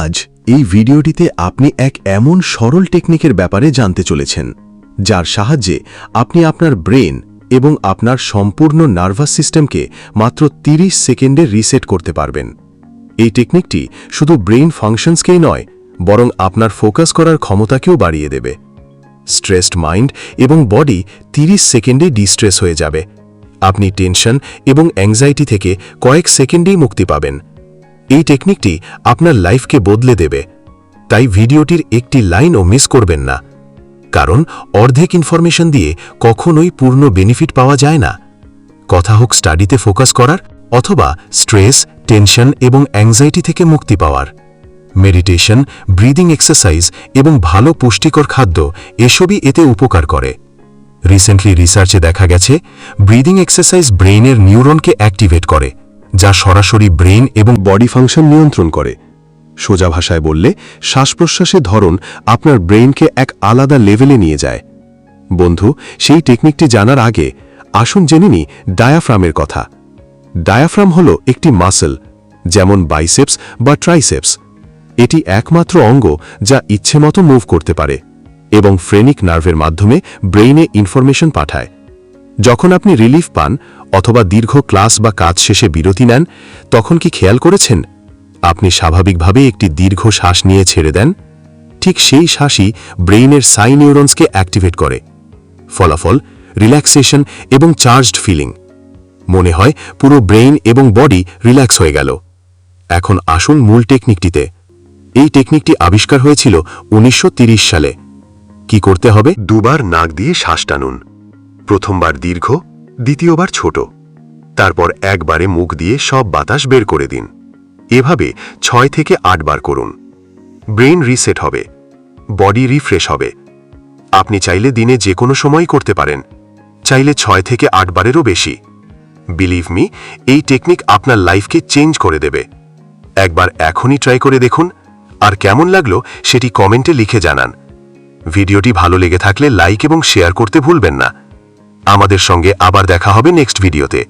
আজ এই ভিডিওটিতে আপনি এক এমন সরল টেকনিকের ব্যাপারে জানতে চলেছেন, যার সাহায্যে আপনি আপনার ব্রেন এবং আপনার সম্পূর্ণ নার্ভাস সিস্টেমকে মাত্র 30 সেকেন্ডে রিসেট করতে পারবেন। এই টেকনিকটি শুধু ব্রেইন ফাংশনসকেই নয়, বরং আপনার ফোকাস করার ক্ষমতাকেও বাড়িয়ে দেবে। স্ট্রেসড মাইন্ড এবং বডি 30 সেকেন্ডে ডিস্ট্রেস হয়ে যাবে। আপনি টেনশন এবং অ্যাংজাইটি থেকে কয়েক সেকেন্ডেই মুক্তি পাবেন। এই টেকনিকটি আপনার লাইফকে বদলে দেবে। তাই ভিডিওটির একটি লাইনও মিস করবেন না। কারণ অর্ধেক ইনফরমেশন দিয়ে কখনোই পূর্ণ বেনিফিট পাওয়া যায় না। কথা হোক স্টাডিতে ফোকাস করার অথবা স্ট্রেস টেনশন এবং অ্যাংজাইটি থেকে মুক্তি পাওয়ার। মেডিটেশন ব্রিদিং এক্সারসাইজ এবং ভালো পুষ্টিকর খাদ্য এসবই এতে উপকার করে। রিসেন্টলি রিসার্চে দেখা গেছে ব্রিদিং এক্সারসাইজ ব্রেইনের নিউরনকে অ্যাক্টিভেট করে। যা সরাসরি ব্রেইন এবং বডি ফাংশন নিয়ন্ত্রণ করে। সোজা ভাষায় বললে শ্বাস প্রশ্বাসের ধরন আপনার ব্রেইনকে এক আলাদা লেভেলে নিয়ে যায়। বন্ধু, সেই টেকনিকটি জানার আগে আসুন জেনে নি ডায়াফ্রামের কথা। ডায়াফ্রাম হল একটি মাসেল, যেমন বাইসেপস বা ট্রাইসেপস। এটি একমাত্র অঙ্গ যা ইচ্ছেমতো মুভ করতে পারে এবং ফ্রেনিক নার্ভের মাধ্যমে ব্রেইনে ইনফরমেশন পাঠায়। যখন আপনি রিলিফ পান অথবা দীর্ঘ ক্লাস বা কাজ শেষে বিরতি নেন, তখন কি খেয়াল করেছেন? আপনি স্বাভাবিকভাবে একটি দীর্ঘ শ্বাস নিয়ে ছেড়ে দেন। ঠিক সেই শ্বাসই ব্রেইনের সাই নিউরনসকে অ্যাক্টিভেট করে। ফলাফল রিল্যাক্সেশন এবং চার্জড ফিলিং মনে হয় পুরো ব্রেইন এবং বডি রিল্যাক্স হয়ে গেল। এখন আসুন মূল টেকনিকটিতে এই টেকনিকটি আবিষ্কার হয়েছিল উনিশশো সালে। কি করতে হবে? দুবার নাক দিয়ে শ্বাস টানুন। প্রথমবার দীর্ঘ, দ্বিতীয়বার ছোট। তারপর একবারে মুখ দিয়ে সব বাতাস বের করে দিন। এভাবে ছয় থেকে আটবার করুন। ব্রেন রিসেট হবে। বডি রিফ্রেশ হবে। আপনি চাইলে দিনে যে কোনো সময় করতে পারেন। চাইলে ছয় থেকে আটবারেরও বেশি। বিলিভ মি এই টেকনিক আপনার লাইফকে চেঞ্জ করে দেবে। একবার এখনই ট্রাই করে দেখুন। আর কেমন লাগল সেটি কমেন্টে লিখে জানান। ভিডিওটি ভালো লেগে থাকলে লাইক এবং শেয়ার করতে ভুলবেন না। আমাদের সঙ্গে আবার দেখা হবে নেক্সট ভিডিওতে।